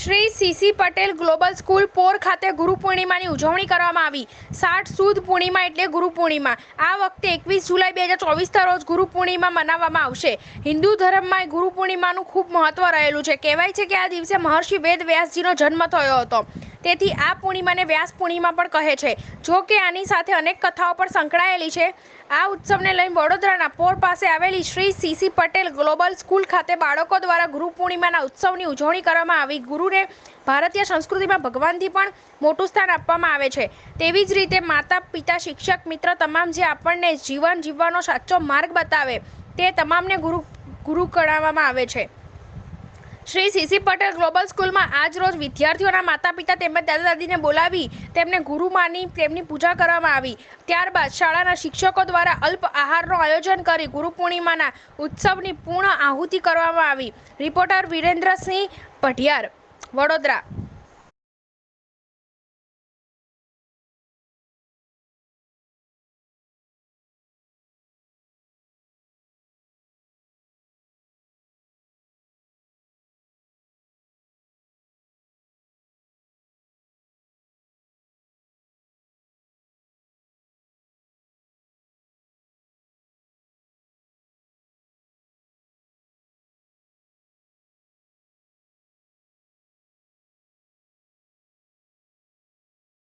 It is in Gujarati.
CC Patel global school Por ખાતે ગુરુ પૂર્ણિમાની ઉજવણી કરવામાં આવી. સાઠ સુદ પૂર્ણિમા એટલે ગુરુ પૂર્ણિમા. આ વખતે એકવીસ જુલાઈ બે હજાર ચોવીસના રોજ ગુરુ પૂર્ણિમા મનાવવામાં આવશે. હિન્દુ ધર્મમાં ગુરુ પૂર્ણિમાનું ખૂબ મહત્વ રહેલું છે. કહેવાય છે કે આ દિવસે મહર્ષિ વેદ વ્યાસજીનો જન્મ થયો હતો. તેથી આ પૂર્ણિમાને વ્યાસ પૂર્ણિમા પણ કહે છે. જો કે આની સાથે અનેક કથાઓ પણ સંકળાયેલી છે. આ ઉત્સવને લઈ વડોદરાના પોર પાસે આવેલી Shri CC Patel global school ખાતે બાળકો દ્વારા ગુરુ પૂર્ણિમાના ઉત્સવની ઉજવણી કરવામાં આવી. ગુરુને ભારતીય સંસ્કૃતિમાં ભગવાનથી પણ મોટું સ્થાન આપવામાં આવે છે. તેવી જ રીતે માતા, પિતા, શિક્ષક, મિત્ર તમામ જે આપણને જીવન જીવવાનો સાચો માર્ગ બતાવે તે તમામને ગુરુ ગુરુ ગણાવવામાં આવે છે. શ્રી સીસી પટેલ ગ્લોબલ સ્કૂલમાં આજ રોજ વિદ્યાર્થીઓના માતા પિતા તેમજ દાદા દાદીને બોલાવી તેમને ગુરુ માની તેમની પૂજા કરવામાં આવી. ત્યારબાદ શાળાના શિક્ષકો દ્વારા અલ્પ આહારનું આયોજન કરી ગુરુ પૂર્ણિમાના ઉત્સવની પૂર્ણ આહુતિ કરવામાં આવી. રિપોર્ટર વિરેન્દ્રસિંહ પઢિયાર, વડોદરા.